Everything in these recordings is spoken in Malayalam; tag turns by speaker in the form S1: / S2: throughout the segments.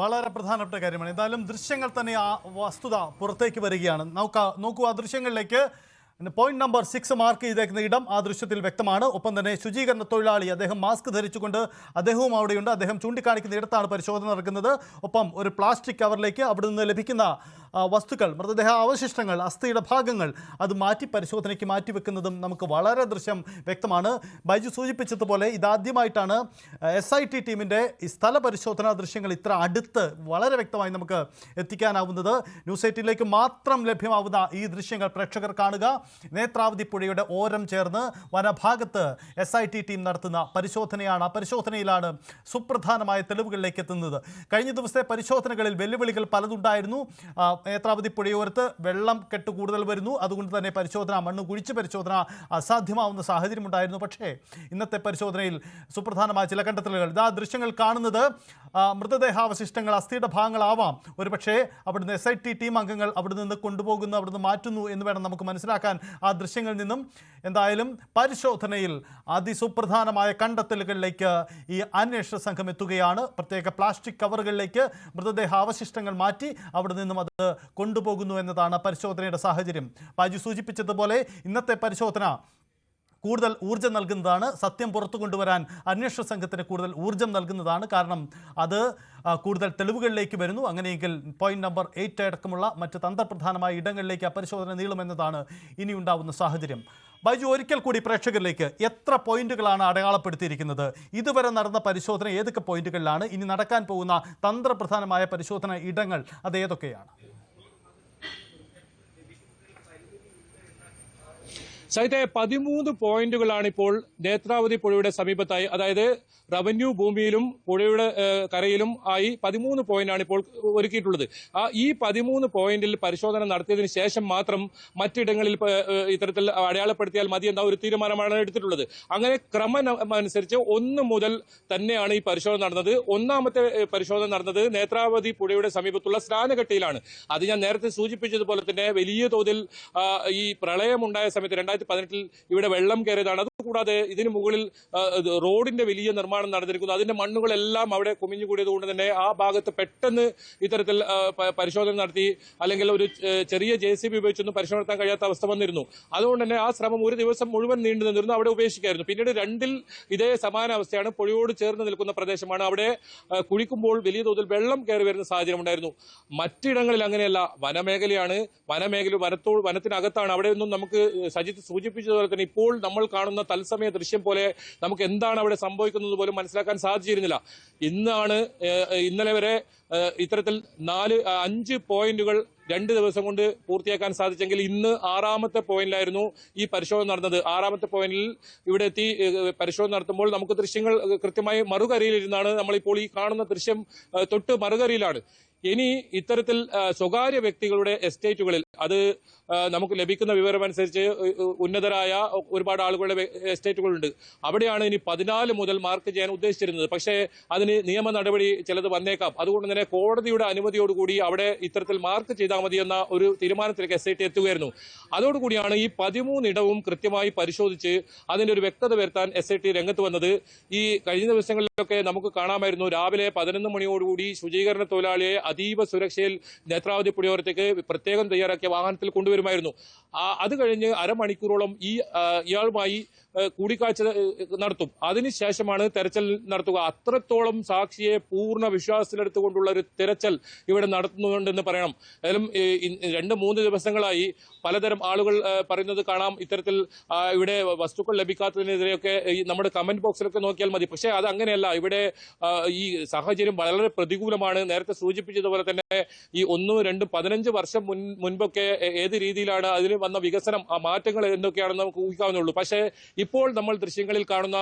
S1: വളരെ പ്രധാനപ്പെട്ട കാര്യമാണ്. എന്തായാലും ദൃശ്യങ്ങൾ തന്നെ ആ വസ്തുത പുറത്തേക്ക് വരികയാണ്. നോക്കാ നോക്കൂ ആ ദൃശ്യങ്ങളിലേക്ക്. പോയിന്റ് നമ്പർ സിക്സ് മാർക്ക് ചെയ്തേക്കുന്ന ഇടം ആ ദൃശ്യത്തിൽ വ്യക്തമാണ്. ഒപ്പം തന്നെ ശുചീകരണ തൊഴിലാളി അദ്ദേഹം മാസ്ക് ധരിച്ചുകൊണ്ട് അദ്ദേഹവും അവിടെയുണ്ട്. അദ്ദേഹം ചൂണ്ടിക്കാണിക്കുന്ന ഇടത്താണ് പരിശോധന നടക്കുന്നത്. ഒപ്പം ഒരു പ്ലാസ്റ്റിക് കവറിലേക്ക് അവിടെ നിന്ന് ലഭിക്കുന്ന വസ്തുക്കൾ മൃതദേഹ അവശിഷ്ടങ്ങൾ അസ്ഥിയുടെ ഭാഗങ്ങൾ അത് മാറ്റി പരിശോധനയ്ക്ക് മാറ്റി വെക്കുന്നതും നമുക്ക് വളരെ ദൃശ്യം വ്യക്തമാണ്. ബൈജു സൂചിപ്പിച്ചതുപോലെ ഇതാദ്യമായിട്ടാണ് എസ് ഐ ടി ടീമിന്റെ ഈ സ്ഥല പരിശോധനാ ദൃശ്യങ്ങൾ ഇത്ര അടുത്ത് വളരെ വ്യക്തമായി നമുക്ക് എത്തിക്കാനാവുന്നത്. ന്യൂസ് എയ്റ്റിലേക്ക് മാത്രം ലഭ്യമാവുന്ന ഈ ദൃശ്യങ്ങൾ പ്രേക്ഷകർ കാണുക. നേത്രാവതി പുഴയുടെ ഓരം ചേർന്ന് വനഭാഗത്ത് എസ് ഐ ടി ടീം നടത്തുന്ന പരിശോധനയാണ്. ആ പരിശോധനയിലാണ് സുപ്രധാനമായ തെളിവുകളിലേക്ക് എത്തുന്നത്. കഴിഞ്ഞ ദിവസത്തെ പരിശോധനകളിൽ വെല്ലുവിളികൾ പലതുണ്ടായിരുന്നു. നേത്രാവതി പുഴയോരത്ത് വെള്ളം കെട്ട് കൂടുതൽ വരുന്നു. അതുകൊണ്ട് തന്നെ പരിശോധന മണ്ണ് കുഴിച്ച് പരിശോധന അസാധ്യമാവുന്ന സാഹചര്യമുണ്ടായിരുന്നു. പക്ഷേ ഇന്നത്തെ പരിശോധനയിൽ സുപ്രധാനമായ ചില കണ്ടെത്തലുകൾ. ഇതാ ദൃശ്യങ്ങൾ കാണുന്നത്. മൃതദേഹാവശിഷ്ടങ്ങൾ അസ്ഥിയുടെ ഭാഗങ്ങളാവാം. ഒരുപക്ഷേ അവിടുന്ന് എസ് ഐ ടി ടീം അംഗങ്ങൾ അവിടെ നിന്ന് കൊണ്ടുപോകുന്നു അവിടുന്ന് മാറ്റുന്നു എന്ന് വേണം നമുക്ക് മനസ്സിലാക്കാൻ ആ ദൃശ്യങ്ങളിൽ നിന്നും. എന്തായാലും പരിശോധനയിൽ അതിസുപ്രധാനമായ കണ്ടെത്തലുകളിലേക്ക് ഈ അന്വേഷണ സംഘം എത്തുകയാണ്. പ്രത്യേക പ്ലാസ്റ്റിക് കവറുകളിലേക്ക് മൃതദേഹാവശിഷ്ടങ്ങൾ മാറ്റി അവിടെ നിന്നും അത് കൊണ്ടുപോകുന്നു എന്നതാണ് പരിശോധനയുടെ സാഹചര്യം. പാജു സൂചിപ്പിച്ചതുപോലെ ഇന്നത്തെ പരിശോധന കൂടുതൽ ഊർജം നൽകുന്നതാണ്. സത്യം പുറത്തു കൊണ്ടുവരാൻ അന്വേഷണ സംഘത്തിന് കൂടുതൽ ഊർജം നൽകുന്നതാണ്. കാരണം അത് കൂടുതൽ തെളിവുകളിലേക്ക് വരുന്നു. അങ്ങനെയെങ്കിൽ പോയിന്റ് നമ്പർ എയ്റ്റ് അടക്കമുള്ള മറ്റ് തന്ത്രപ്രധാനമായ ഇടങ്ങളിലേക്ക് ആ പരിശോധന നീളുമെന്നതാണ് ഇനിയുണ്ടാവുന്ന സാഹചര്യം. ബൈജു ഒരിക്കൽ കൂടി പ്രേക്ഷകരിലേക്ക് എത്ര പോയിന്റുകളാണ് അടയാളപ്പെടുത്തിയിരിക്കുന്നത്? ഇതുവരെ നടന്ന പരിശോധന ഏതൊക്കെ പോയിന്റുകളിലാണ്? ഇനി നടക്കാൻ പോകുന്ന തന്ത്രപ്രധാനമായ പരിശോധന ഇടങ്ങൾ അത് ഏതൊക്കെയാണ്?
S2: സഹിത പതിമൂന്ന് പോയിന്റുകളാണ് ഇപ്പോൾ നേത്രാവതി പുഴയുടെ സമീപത്തായി. അതായത് റവന്യൂ ഭൂമിയിലും പുഴയുടെ കരയിലും ആയി പതിമൂന്ന് ആണ് ഇപ്പോൾ ഒരുക്കിയിട്ടുള്ളത്. ആ ഈ പതിമൂന്ന് പോയിന്റിൽ പരിശോധന നടത്തിയതിന് ശേഷം മാത്രം മറ്റിടങ്ങളിൽ ഇത്തരത്തിൽ അടയാളപ്പെടുത്തിയാൽ മതി എന്ന ഒരു തീരുമാനമാണ് എടുത്തിട്ടുള്ളത്. അങ്ങനെ ക്രമം അനുസരിച്ച് ഒന്ന് മുതൽ തന്നെയാണ് ഈ പരിശോധന നടന്നത്. ഒന്നാമത്തെ പരിശോധന നടന്നത് നേത്രാവതി പുഴയുടെ സമീപത്തുള്ള സ്നാനഘട്ടയിലാണ്. അത് ഞാൻ നേരത്തെ സൂചിപ്പിച്ചതുപോലെ തന്നെ വലിയ തോതിൽ ഈ പ്രളയമുണ്ടായ സമയത്ത് രണ്ടായിരത്തി പതിനെട്ടിൽ ഇവിടെ വെള്ളം കയറിയതാണ്. അതുകൂടാതെ ഇതിനു മുകളിൽ റോഡിന്റെ വലിയ നിർമ്മാണം നടന്നിരിക്കുന്നു. അതിന്റെ മണ്ണുകളെല്ലാം അവിടെ കുമിഞ്ഞുകൂടിയത് കൊണ്ട് തന്നെ ആ ഭാഗത്ത് പെട്ടെന്ന് ഇത്തരത്തിൽ പരിശോധന നടത്തി അല്ലെങ്കിൽ ഒരു ചെറിയ ജെ സി ബി ഉപയോഗിച്ചൊന്നും പരിശോധന നടത്താൻ കഴിയാത്ത അവസ്ഥ വന്നിരുന്നു. അതുകൊണ്ട് തന്നെ ആ ശ്രമം ഒരു ദിവസം മുഴുവൻ നീണ്ടു നിന്നിരുന്നു. അവിടെ ഉപേക്ഷിക്കായിരുന്നു. പിന്നീട് രണ്ടിൽ ഇതേ സമാന അവസ്ഥയാണ് പുഴയോട് ചേർന്ന് നിൽക്കുന്ന പ്രദേശമാണ്. അവിടെ കുഴിക്കുമ്പോൾ വലിയ തോതിൽ വെള്ളം കയറി വരുന്ന സാഹചര്യം ഉണ്ടായിരുന്നു മറ്റിടങ്ങളിൽ അങ്ങനെയല്ല. വനമേഖലയാണ്. വനമേഖല വനത്തോ വനത്തിനകത്താണ്. അവിടെ നിന്നും നമുക്ക് സജിത്ത് സൂചിപ്പിച്ചതുപോലെ തന്നെ ഇപ്പോൾ നമ്മൾ കാണുന്ന തത്സമയ ദൃശ്യം പോലെ നമുക്ക് എന്താണ് അവിടെ സംഭവിക്കുന്നത് മനസ്സിലാക്കാൻ സാധിച്ചിരുന്നില്ല. ഇന്നാണ് ഇന്നലെ വരെ ഇത്തരത്തിൽ നാല് അഞ്ച് പോയിന്റുകൾ രണ്ട് ദിവസം കൊണ്ട് പൂർത്തിയാക്കാൻ സാധിച്ചെങ്കിൽ ഇന്ന് ആറാമത്തെ പോയിന്റിലായിരുന്നു ഈ പരിശോധന നടന്നത്. ആറാമത്തെ പോയിന്റിൽ ഇവിടെ എത്തി പരിശോധന നടത്തുമ്പോൾ നമുക്ക് ദൃശ്യങ്ങൾ കൃത്യമായി മറുകരയിലിരുന്നാണ് നമ്മളിപ്പോൾ ഈ കാണുന്ന ദൃശ്യം തൊട്ട് മറുകരയിലാണ്. ഇനി ഇത്തരത്തിൽ സ്വകാര്യ വ്യക്തികളുടെ എസ്റ്റേറ്റുകളിൽ അത് നമുക്ക് ലഭിക്കുന്ന വിവരമനുസരിച്ച് ഉന്നതരായ ഒരുപാട് ആളുകളുടെ എസ്റ്റേറ്റുകളുണ്ട്. അവിടെയാണ് ഇനി പതിനാല് മുതൽ മാർക്ക് ചെയ്യാൻ ഉദ്ദേശിച്ചിരുന്നത്. പക്ഷേ അതിന് നിയമ നടപടി ചിലത് വന്നേക്കാം. അതുകൊണ്ട് തന്നെ കോടതിയുടെ അനുമതിയോടുകൂടി അവിടെ ഇത്തരത്തിൽ മാർക്ക് ചെയ്താൽ മതി എന്ന ഒരു തീരുമാനത്തിലേക്ക് എസ് ഐ ടി എത്തുകയായിരുന്നു. അതോടുകൂടിയാണ് ഈ പതിമൂന്നിടവും കൃത്യമായി പരിശോധിച്ച് അതിന്റെ ഒരു വ്യക്തത വരുത്താൻ എസ് ഐ ടി രംഗത്ത് വന്നത്. ഈ കഴിഞ്ഞ ദിവസങ്ങളിലൊക്കെ നമുക്ക് കാണാമായിരുന്നു രാവിലെ പതിനൊന്ന് മണിയോടുകൂടി ശുചീകരണ തൊഴിലാളിയെ അതീവ സുരക്ഷയിൽ നേത്രാവതി പുഴയോരത്തേക്ക് പ്രത്യേകം തയ്യാറാക്കിയ വാഹനത്തിൽ കൊണ്ടുവരുമായിരുന്നു. അത് കഴിഞ്ഞ് അരമണിക്കൂറോളം ഈ ഇയാളുമായി കൂടിക്കാഴ്ച നടത്തും. അതിനുശേഷമാണ് തെരച്ചിൽ നടത്തുക. അത്രത്തോളം സാക്ഷിയെ പൂർണ വിശ്വാസത്തിലെടുത്തുകൊണ്ടുള്ള ഒരു തിരച്ചിൽ ഇവിടെ നടത്തുന്നുണ്ടെന്ന് പറയണം. ഏതായാലും രണ്ട് മൂന്ന് ദിവസങ്ങളായി പലതരം ആളുകൾ പറയുന്നത് കാണാം. ഇത്തരത്തിൽ ഇവിടെ വസ്തുക്കൾ ലഭിക്കാത്തതിനെതിരെയൊക്കെ ഈ നമ്മുടെ കമന്റ് ബോക്സിലൊക്കെ നോക്കിയാൽ മതി. പക്ഷേ അത് അങ്ങനെയല്ല ഇവിടെ ഈ സാഹചര്യം വളരെ പ്രതികൂലമാണ്. നേരത്തെ സൂചിപ്പിച്ചതുപോലെ തന്നെ ഈ ഒന്നും രണ്ടും പതിനഞ്ച് വർഷം മുൻ മുൻപൊക്കെ ഏത് രീതിയിലാണ് അതിന് വന്ന വികസനം ആ മാറ്റങ്ങൾ എന്തൊക്കെയാണെന്ന് നമുക്ക് ഊഹിക്കാവുന്നുള്ളൂ പക്ഷേ ഇപ്പോൾ നമ്മൾ ദൃശ്യങ്ങളിൽ കാണുന്ന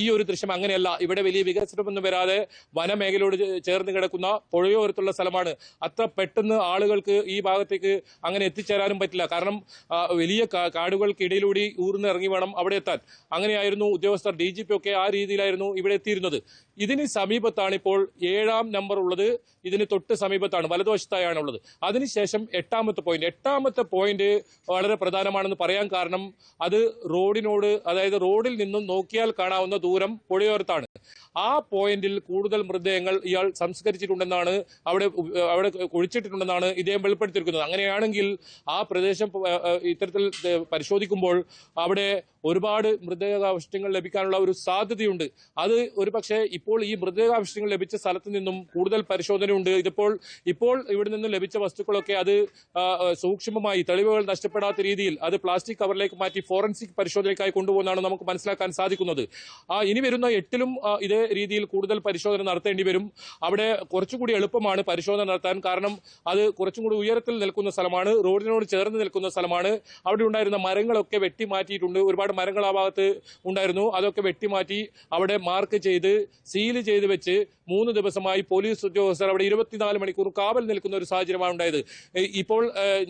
S2: ഈ ഒരു ദൃശ്യം അങ്ങനെയല്ല. ഇവിടെ വലിയ വികസനമൊന്നും വരാതെ വനമേഖലയോട് ചേർന്ന് കിടക്കുന്ന പുഴയോരത്തുള്ള സ്ഥലമാണ്. അത്ര പെട്ടെന്ന് ആളുകൾക്ക് ഈ ഭാഗത്തേക്ക് അങ്ങനെ എത്തിച്ചേരാനും പറ്റില്ല. കാരണം വലിയ കാടുകൾക്കിടയിലൂടെ ഊർന്ന് ഇറങ്ങി വേണം അവിടെ എത്താൻ. അങ്ങനെയായിരുന്നു ഉദ്യോഗസ്ഥർ ഡി ജി പി ഒക്കെ ആ രീതിയിലായിരുന്നു ഇവിടെ എത്തിയിരുന്നത്. ഇതിന് സമീപത്താണ് ഇപ്പോൾ ഏഴാം നമ്പർ ഉള്ളത്. ഇതിന് തൊട്ട് സമീപത്താണ് വലതുവശത്തായാണ് ഉള്ളത് അതിനുശേഷം എട്ടാമത്തെ പോയിന്റ് എട്ടാമത്തെ പോയിന്റ് വളരെ പ്രധാനമാണെന്ന് പറയാൻ കാരണം അത് റോഡിനോട് അതായത് റോഡിൽ നിന്നും നോക്കിയാൽ കാണാവുന്ന ദൂരം പുഴയോരത്താണ്. ആ പോയിന്റിൽ കൂടുതൽ മൃതദേഹങ്ങൾ ഇയാൾ സംസ്കരിച്ചിട്ടുണ്ടെന്നാണ് അവിടെ അവിടെ കുഴിച്ചിട്ടിട്ടുണ്ടെന്നാണ് ഇദ്ദേഹം വെളിപ്പെടുത്തിയിരിക്കുന്നത്. അങ്ങനെയാണെങ്കിൽ ആ പ്രദേശം ഇത്തരത്തിൽ പരിശോധിക്കുമ്പോൾ അവിടെ ഒരുപാട് മൃതദേഹാവശിഷ്ടങ്ങൾ ലഭിക്കാനുള്ള ഒരു സാധ്യതയുണ്ട്. അത് ഒരു പക്ഷേ ഇപ്പോൾ ഈ മൃതദേഹാവശിഷ്ടങ്ങൾ ലഭിച്ച സ്ഥലത്ത് നിന്നും കൂടുതൽ പരിശോധനയുണ്ട്. ഇതിപ്പോൾ ഇപ്പോൾ ഇവിടെ നിന്ന് ലഭിച്ച വസ്തുക്കളൊക്കെ അത് സൂക്ഷ്മമായി തെളിവുകൾ നഷ്ടപ്പെടാത്ത രീതിയിൽ അത് പ്ലാസ്റ്റിക് കവറിലേക്ക് മാറ്റി ഫോറൻസിക് പരിശോധനയ്ക്കായി കൊണ്ടുപോകുന്നതാണ് നമുക്ക് മനസ്സിലാക്കാൻ സാധിക്കുന്നത്. ഇനി വരുന്ന എട്ടിലും ഇതേ രീതിയിൽ കൂടുതൽ പരിശോധന നടത്തേണ്ടി വരും. അവിടെ കുറച്ചുകൂടി എളുപ്പമാണ് പരിശോധന നടത്താൻ. കാരണം അത് കുറച്ചും കൂടി ഉയരത്തിൽ നിൽക്കുന്ന സ്ഥലമാണ്. റോഡിനോട് ചേർന്ന് നിൽക്കുന്ന സ്ഥലമാണ്. അവിടെ ഉണ്ടായിരുന്ന മരങ്ങളൊക്കെ വെട്ടി മാറ്റിയിട്ടുണ്ട് ഒരുപാട് മരങ്ങൾ ആ ഭാഗത്ത് ഉണ്ടായിരുന്നു. അതൊക്കെ വെട്ടിമാറ്റി അവിടെ മാർക്ക് ചെയ്ത് സീൽ ചെയ്ത് വെച്ച് മൂന്ന് ദിവസമായി പോലീസ് ഉദ്യോഗസ്ഥർ അവിടെ ഇരുപത്തിനാല് മണിക്കൂർ കാവൽ നിൽക്കുന്ന ഒരു സാഹചര്യമാണ് ഉണ്ടായത്. ഇപ്പോൾ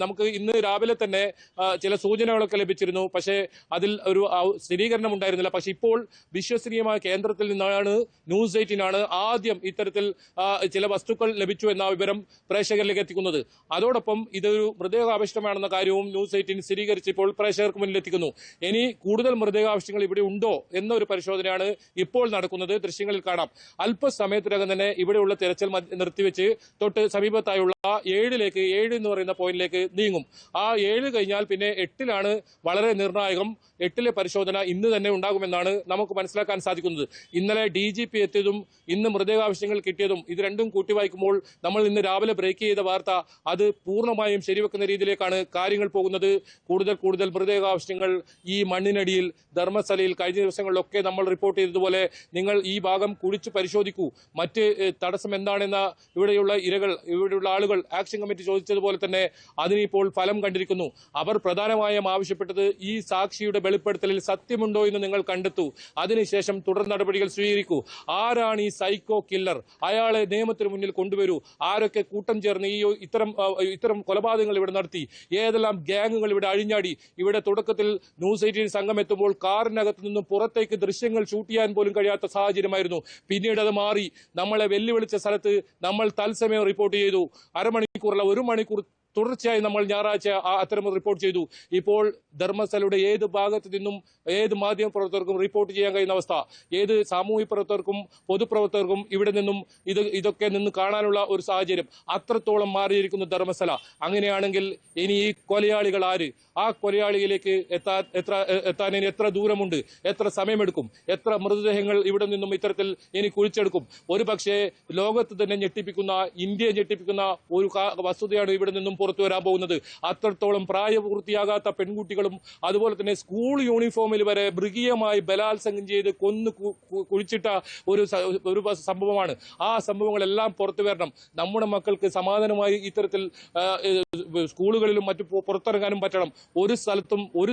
S2: നമുക്ക് ഇന്ന് രാവിലെ തന്നെ ചില സൂചനകളൊക്കെ ലഭിച്ചിരുന്നു. പക്ഷേ അതിൽ ഒരു സ്ഥിരീകരണം ഉണ്ടായിരുന്നില്ല. പക്ഷേ ഇപ്പോൾ വിശ്വസനീയമായ കേന്ദ്രത്തിൽ നിന്നാണ് ന്യൂസ് എയ്റ്റിനാണ് ആദ്യം ഇത്തരത്തിൽ ചില വസ്തുക്കൾ ലഭിച്ചു എന്ന വിവരം പ്രേക്ഷകരിലേക്ക് എത്തിക്കുന്നത്. അതോടൊപ്പം ഇതൊരു മൃതദേഹാവശിഷ്ടമാണെന്ന കാര്യവും ന്യൂസ് എയ്റ്റിൻ സ്ഥിരീകരിച്ച് ഇപ്പോൾ പ്രേക്ഷകർക്ക് മുന്നിൽ എത്തിക്കുന്നു. ഇനി കൂടുതൽ മൃതദേഹാവശിഷ്ടങ്ങൾ ഇവിടെ ഉണ്ടോ എന്നൊരു പരിശോധനയാണ് ഇപ്പോൾ നടക്കുന്നത്. ദൃശ്യങ്ങളിൽ കാണാം. അല്പസമയത്തിനകം തന്നെ ഇവിടെയുള്ള തെരച്ചിൽ നിർത്തിവെച്ച് തൊട്ട് സമീപത്തായുള്ള ഏഴിലേക്ക് ഏഴ് എന്ന് പറയുന്ന പോയിന്റിലേക്ക് നീങ്ങും. ആ ഏഴ് കഴിഞ്ഞാൽ പിന്നെ എട്ടിലാണ് വളരെ നിർണായകം. എട്ടിലെ പരിശോധന ഇന്ന് തന്നെ ഉണ്ടാകുമെന്നാണ് നമുക്ക് മനസ്സിലാക്കാൻ സാധിക്കുന്നത്. ഇന്നലെ ഡി ജി പി എത്തിയതും ഇന്ന് മൃതദേഹാവശ്യങ്ങൾ കിട്ടിയതും ഇത് രണ്ടും കൂട്ടി വായിക്കുമ്പോൾ നമ്മൾ ഇന്ന് രാവിലെ ബ്രേക്ക് ചെയ്ത വാർത്ത അത് പൂർണമായും ശരിവെക്കുന്ന രീതിയിലേക്കാണ് കാര്യങ്ങൾ പോകുന്നത്. കൂടുതൽ കൂടുതൽ മൃതദേഹാവശ്യങ്ങൾ ഈ മണ്ണിനടിയിൽ ധർമ്മസ്ഥലയിൽ കഴിഞ്ഞ ദിവസങ്ങളിലൊക്കെ നമ്മൾ റിപ്പോർട്ട് ചെയ്തതുപോലെ നിങ്ങൾ ഈ ഭാഗം കുഴിച്ച് പരിശോധിക്കൂ. മറ്റ് തടസ്സം എന്താണെന്ന ഇവിടെയുള്ള ഇരകൾ ഇവിടെയുള്ള ആളുകൾ ആക്ഷൻ കമ്മിറ്റി ചോദിച്ചതുപോലെ തന്നെ അതിനിപ്പോൾ ഫലം കണ്ടിരിക്കുന്നു. അവർ പ്രധാനമായും ആവശ്യപ്പെട്ടത് ഈ സാക്ഷിയുടെ വെളിപ്പെടുത്തലിൽ സത്യമുണ്ടോ എന്ന് നിങ്ങൾ കണ്ടെത്തൂ. അതിനുശേഷം തുടർ നടപടികൾ സ്വീകരിക്കൂ. ആരാണ് ഈ സൈക്കോ കില്ലർ? അയാളെ നിയമത്തിന് മുന്നിൽ കൊണ്ടുവരൂ. ആരൊക്കെ കൂട്ടം ചേർന്ന് ഈ ഇത്തരം ഇത്തരം കൊലപാതകങ്ങൾ ഇവിടെ നടത്തി? ഏതെല്ലാം ഗ്യാങ്ങുകൾ ഇവിടെ അഴിഞ്ഞാടി? ഇവിടെ തുടക്കത്തിൽ ന്യൂസ് എയ്റ്റീൻ സംഘം എത്തുമ്പോൾ കാറിനകത്ത് നിന്നും പുറത്തേക്ക് ദൃശ്യങ്ങൾ ഷൂട്ട് ചെയ്യാൻ പോലും കഴിയാത്ത സാഹചര്യമായിരുന്നു. പിന്നീട് അത് മാറി. നമ്മളെ വെല്ലുവിളിച്ച സ്ഥലത്ത് നമ്മൾ തത്സമയം റിപ്പോർട്ട് ചെയ്തു. അരമണിക്കൂറല്ല ഒരു മണിക്കൂർ തുടർച്ചയായി നമ്മൾ ഞായറാഴ്ച അത്തരം റിപ്പോർട്ട് ചെയ്തു. ഇപ്പോൾ ധർമ്മസ്ഥലയുടെ ഏത് ഭാഗത്ത് നിന്നും ഏത് മാധ്യമ പ്രവർത്തകർക്കും റിപ്പോർട്ട് ചെയ്യാൻ കഴിയുന്ന അവസ്ഥ? ഏത് സാമൂഹ്യ പ്രവർത്തകർക്കും പൊതുപ്രവർത്തകർക്കും ഇവിടെ നിന്നും ഇത് ഇതൊക്കെ നിന്ന് കാണാനുള്ള ഒരു സാഹചര്യം? അത്രത്തോളം മാറിയിരിക്കുന്നു ധർമ്മസ്ഥല. അങ്ങനെയാണെങ്കിൽ ഇനി ഈ കൊലയാളികൾ ആര്? ആ കൊലയാളിയിലേക്ക് എത്താൻ എത്ര എത്താൻ ഇനി എത്ര ദൂരമുണ്ട്? എത്ര സമയമെടുക്കും? എത്ര മൃതദേഹങ്ങൾ ഇവിടെ നിന്നും ഇത്തരത്തിൽ ഇനി കുഴിച്ചെടുക്കും? ഒരു പക്ഷേ ലോകത്ത് തന്നെ ഞെട്ടിപ്പിക്കുന്ന ഇന്ത്യയെ ഞെട്ടിപ്പിക്കുന്ന ഒരു വസ്തുതയാണ് ഇവിടെ നിന്നും പുറത്തു വരാൻ പോകുന്നത്. അത്രത്തോളം പ്രായപൂർത്തിയാകാത്ത പെൺകുട്ടികളും അതുപോലെ തന്നെ സ്കൂൾ യൂണിഫോമിൽ വരെ മൃഗീയമായി ബലാത്സംഗം ചെയ്ത് കൊന്ന് കുഴിച്ചിട്ട ഒരു ഒരു സംഭവമാണ്. ആ സംഭവങ്ങളെല്ലാം പുറത്തു വരണം. നമ്മുടെ മക്കൾക്ക് സമാധാനമായി ഇത്തരത്തിൽ സ്കൂളുകളിലും മറ്റു പുറത്തിറങ്ങാനും പറ്റണം. ഒരു സ്ഥലത്തും ഒരു